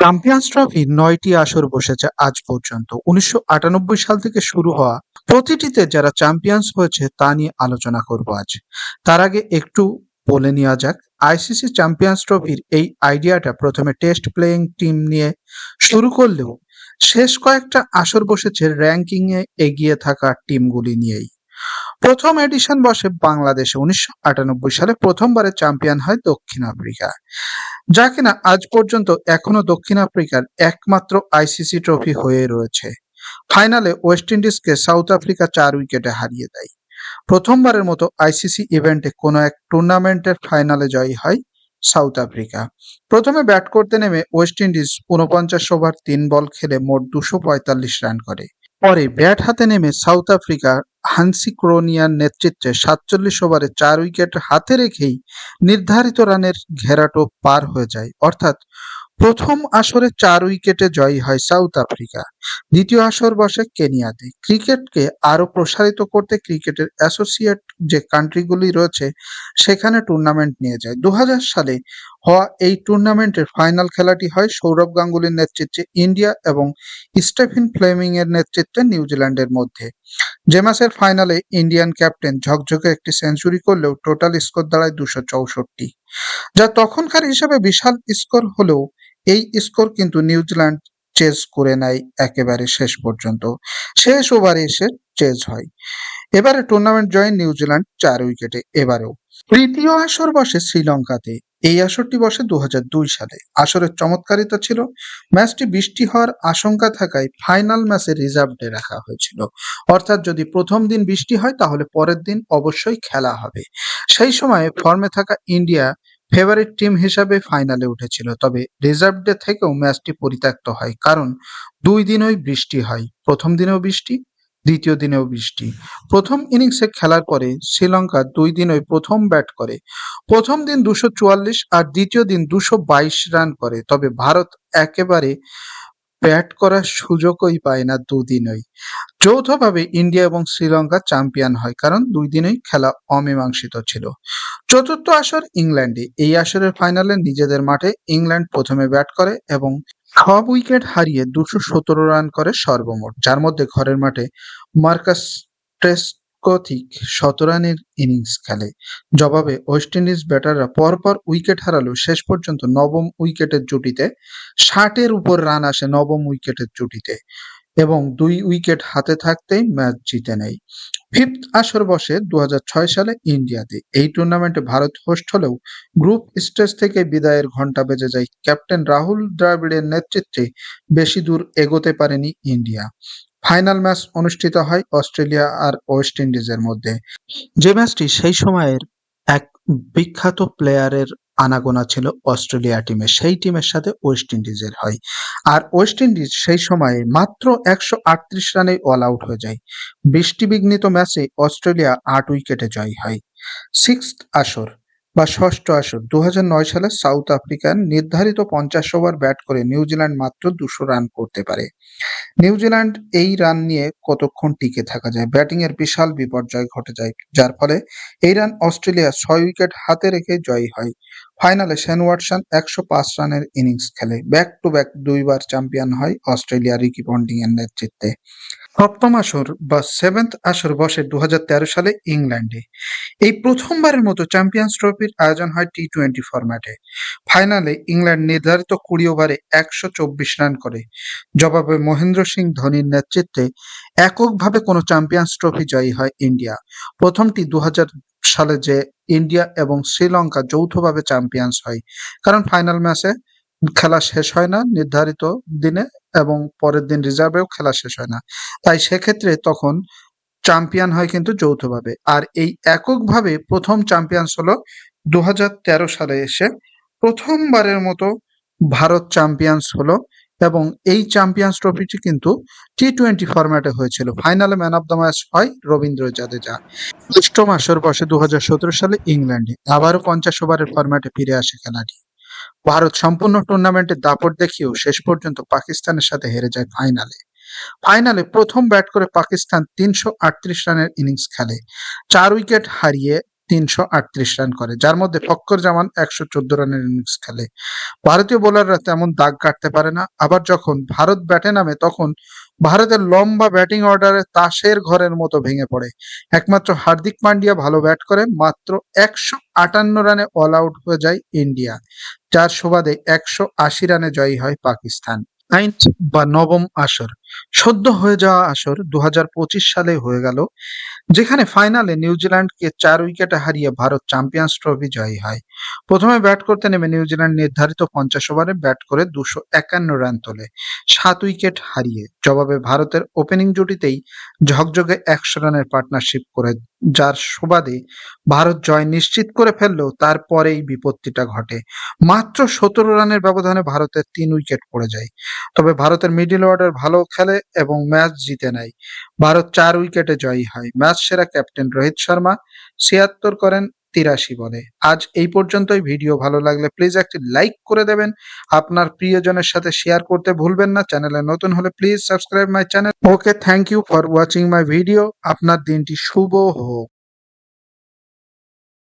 Champions ট্রফির নয়টি আসর বসেছে আজ পর্যন্ত। উনিশশো আটানব্বই সাল থেকে শুরু হওয়া প্রতিটিতে যারা চ্যাম্পিয়ন্স হয়েছে তা নিয়ে আলোচনা করব আজ। তার আগে একটু বলে নেওয়া যাক, আইসিসি চ্যাম্পিয়ন্স ট্রফির এই আইডিয়াটা প্রথমে টেস্ট প্লেয়িং টিম নিয়ে শুরু করলেও শেষ কয়েকটা আসর বসেছে র্যাঙ্কিং এ এগিয়ে থাকা টিমগুলি নিয়েই। প্রথম এডিশন বসে বাংলাদেশে। উনিশশো আটানব্বই সালে প্রথমবারে চ্যাম্পিয়ন হয় দক্ষিণ আফ্রিকা। যা কিনা আজ পর্যন্ত এখনও দক্ষিণ আফ্রিকার একমাত্র আইসিসি ট্রফি হয়ে রয়েছে। ফাইনালে ওয়েস্ট ইন্ডিজকে সাউথ আফ্রিকা চার উইকেটে হারিয়ে দেয়। প্রথমবারের মতো আইসিসি ইভেন্টে কোনো এক টুর্নামেন্টের ফাইনালে জয়ী হয় সাউথ আফ্রিকা। প্রথমে ব্যাট করতে নেমে ওয়েস্ট ইন্ডিজ উনপঞ্চাশ ওভার তিন বল খেলে মোট দুশো পঁয়তাল্লিশ রান করে। পরে ব্যাট হাতে নেমে সাউথ আফ্রিকা হান্সি ক্রোনিয়ার নেতৃত্বে সাতচল্লিশ ওভারে চার উইকেট হাতে রেখেই নির্ধারিত রানের ঘেরাটো পার হয়ে যায়। অর্থাৎ প্রথম আসরে চার উইকেটে জয়ী হয় সাউথ আফ্রিকা। দ্বিতীয় আসর বসে কেনিয়াতে। ক্রিকেটকে আরও প্রসারিত করতে ক্রিকেটের অ্যাসোসিয়েট যে কান্ট্রিগুলি রয়েছে, সেখানে টুর্নামেন্ট নিয়ে যায়। দু হাজার সালে হওয়া এই টুর্নামেন্টের ফাইনাল খেলাটি হয় সৌরভ গাঙ্গুলির নেতৃত্বে ইন্ডিয়া এবং স্টেফিন ফ্লেমিং এর নেতৃত্বে নিউজিল্যান্ডের মধ্যে। যে ম্যাচের ফাইনালে ইন্ডিয়ান ক্যাপ্টেন ঝকঝকে একটি সেঞ্চুরি করলেও টোটাল স্কোর দাঁড়ায় দুশো চৌষট্টি। যা তখনকার হিসাবে বিশাল স্কোর হলেও এই স্কোর কিন্তু নিউজিল্যান্ড চেজ করে নেয় একেবারে শেষ পর্যন্ত। শেষ ওভারে এসে চেজ হয়। এবারে টুর্নামেন্ট জয় নিউজিল্যান্ড চার উইকেটে এবারেও। তৃতীয় আসর বসে শ্রীলঙ্কাতে। এই আসরটি বসে দু সালে। আসরের চমৎকারিতা ছিল, ম্যাচটি বৃষ্টি হওয়ার আশঙ্কা থাকায় ফাইনাল ম্যাচে রিজার্ভ ডে রাখা হয়েছিল। অর্থাৎ যদি প্রথম দিন বৃষ্টি হয়, তাহলে পরের দিন অবশ্যই খেলা হবে। সেই সময়ে ফর্মে থাকা ইন্ডিয়া ফেভারিট টিম হিসাবে ফাইনালে উঠেছিল, তবে রিজার্ভ ডে থেকেও ম্যাচটি পরিত্যক্ত হয়, কারণ দুই দিনই বৃষ্টি হয়। প্রথম দিনেও বৃষ্টি, দ্বিতীয় দিনেও বৃষ্টি। প্রথম ইনিংসে খেলার পরে শ্রীলঙ্কা দুই দিনই প্রথম ব্যাট করে। প্রথম দিন দুশো চুয়াল্লিশ আর দ্বিতীয় দিন দুশো বাইশ রান করে, তবে ভারত একেবারে ব্যাট করার সুযোগই পায় না দুদিনই। যৌথভাবে ইন্ডিয়া এবং শ্রীলঙ্কা চ্যাম্পিয়ন হয়, কারণ দুই দিনই খেলা অমীমাংসিত ছিল। চতুর্থ আসর ইংল্যান্ডে, এই আসরের ফাইনালে নিজেদের মাঠে ইংল্যান্ড প্রথমে ব্যাট করে এবং সব উইকেট হারিয়ে দুশো সতেরো রান করে সর্বমোট, যার মধ্যে ঘরের মাঠে মার্কাস ট্রেসকথিক শত রানের ইনিংস খেলে। জবাবে ওয়েস্ট ইন্ডিজ ব্যাটাররা পরপর উইকেট হারালো শেষ পর্যন্ত নবম উইকেটের জুটিতে ষাটের উপর রান আসে নবম উইকেটের জুটিতে। এবং দুই উইকেট হাতে থাকতেই ম্যাচ জিতে নেয়। ফিফথ আসর বসে দু সালে ইন্ডিয়াতে এই টুর্নামেন্টে ভারত হোস্ট হলেও গ্রুপ স্টেজ থেকে বিদায়ের ঘণ্টা বেজে যায়। ক্যাপ্টেন রাহুল দ্রাবিড়ের নেতৃত্বে বেশি দূর এগোতে পারেনি ইন্ডিয়া। ফাইনাল ম্যাচ অনুষ্ঠিত হয় অস্ট্রেলিয়া আর ওয়েস্ট ইন্ডিজের মধ্যে। যে ম্যাচটি সেই সময়ের এক বিখ্যাত প্লেয়ারের আনাগোনা ছিল অস্ট্রেলিয়া টিমে সেই টিমের সাথে ওয়েস্ট ইন্ডিজের হয়। আর ওয়েস্ট ইন্ডিজ সেই সময়ে মাত্র একশো আটত্রিশ রানে অল আউট হয়ে যায়। বৃষ্টিবিঘ্নিত ম্যাচে অস্ট্রেলিয়া আট উইকেটে জয় হয়। সিক্স আসর। বা ষষ্ঠ আসর দু হাজার নয় সালে সাউথ আফ্রিকার নির্ধারিত পঞ্চাশ ওভার ব্যাট করে নিউজিল্যান্ড মাত্র দুশো রান করতে পারে। নিউজিল্যান্ড এই রান নিয়ে কতক্ষণ টিকে থাকা যায়? ব্যাটিং এর বিশাল বিপর্যয় ঘটে যায়, যার ফলে এই রান অস্ট্রেলিয়া ছয় উইকেট হাতে রেখে জয়ী হয়। ফাইনালে শেন ওয়াটসন একশো পাঁচ রানের ইনিংস খেলে। ব্যাক টু ব্যাক দুইবার চ্যাম্পিয়ন হয় অস্ট্রেলিয়া রিকি পন্টিং এর নেতৃত্বে। সপ্তম আসর বা সেভেন্থ আসর বসে দু হাজার তেরো সালে ইংল্যান্ডে। এই প্রথমবারের মতো চ্যাম্পিয়ন্স ট্রফির আয়োজন হয় টি টোয়েন্টি ফরম্যাটে ফাইনালে ইংল্যান্ড নির্ধারিত কুড়ি ওভারে একশো চব্বিশ রান করে। জবাবে মহেন্দ্র সিং ধোনির নেতৃত্বে এককভাবে কোনো চ্যাম্পিয়ন্স ট্রফি জয়ী হয় ইন্ডিয়া। প্রথমটি দু হাজার সালে যে ইন্ডিয়া এবং শ্রীলঙ্কা যৌথভাবে চ্যাম্পিয়ন্স হয়। কারণ ফাইনাল ম্যাচে খেলা শেষ হয় না। নির্ধারিত দিনে এবং পরের দিন রিজার্ভেও খেলা শেষ হয় না। তাই সেক্ষেত্রে তখন চ্যাম্পিয়ন হয় কিন্তু যৌথভাবে। আর এই এককভাবে প্রথম চ্যাম্পিয়ন্স হলো দুই হাজার তেরো সালে এসে প্রথমবারের মতো ভারত চ্যাম্পিয়ন্স হলো এবং এই চ্যাম্পিয়ন্স ট্রফিটি কিন্তু টি টোয়েন্টি ফরম্যাটে হয়েছিল। ফাইনালে ম্যান অফ দ্য ম্যাচ হয় রবীন্দ্র জাদেজা। অষ্টম আসর বসে দু সালে ইংল্যান্ডে। আবারও পঞ্চাশ ওভারের ফরম্যাটে ফিরে আসে খেলাটি। ভারত সম্পূর্ণ টুর্নামেন্টে দাপট দেখিয়েও শেষ পর্যন্ত পাকিস্তানের সাথে হেরে যায় ফাইনালে ফাইনালে প্রথম ব্যাট করে পাকিস্তান তিনশো আটত্রিশ রানের ইনিংস খেলে। চার উইকেট হারিয়ে তিনশো আটত্রিশ রান করে, যার মধ্যে ফক্কর জামান একশো চোদ্দ রানের ইনিংস খেলে। ভারতীয় বোলাররা তেমন দাগ কাটতে পারে না। আবার যখন ভারত ব্যাটে নামে, তখন ভারতের লম্বা ব্যাটিং অর্ডারে তাসের ঘরের মতো ভেঙে পড়ে। একমাত্র হার্দিক পান্ডিয়া ভালো ব্যাট করে, মাত্র একশো আটান্ন রানে অল আউট হয়ে যায় ইন্ডিয়া, যার সুবাদে একশো আশি রানে জয়ী হয় পাকিস্তান। নাইন্থ বা নবম আসর। সদ্য হয়ে যাওয়া আসর দু সালে হয়ে গেল, যেখানে ফাইনালে নিউজিল্যান্ডকে চার উইকেটে হারিয়ে ভারত চ্যাম্পিয়ন্স ট্রফি জয়ী হয়। প্রথমে ব্যাট করতে নেমে নিউজিল্যান্ড নির্ধারিত পঞ্চাশ ওভারে ব্যাট করে দুশো একান্ন রান তোলে, সাত উইকেট হারিয়ে। জবাবে ভারতের ওপেনিং জুটিতেই ঝকঝকে একশো রানের পার্টনারশিপ করে, যার সুবাদে ভারত জয় নিশ্চিত করে ফেললেও তারপরেই বিপত্তিটা ঘটে। মাত্র সতেরো রানের ব্যবধানে ভারতের তিন উইকেট পড়ে যায়। তবে ভারতের মিডিল অর্ডার ভালো খেলে এবং ম্যাচ জিতে নেয়। ভারত চার উইকেটে জয়ী হয়। ম্যাচ সেরা ক্যাপ্টেন রোহিত শর্মা ছিয়াত্তর করেন তিরাশি বলে। আজ এই পর্যন্তই। ভিডিও ভালো লাগলে প্লিজ একটি লাইক করে দেবেন। আপনার প্রিয়জনের সাথে শেয়ার করতে ভুলবেন না। চ্যানেলে নতুন হলে please subscribe my channel okay thank you for watching my video আপনার দিনটি শুভ হোক।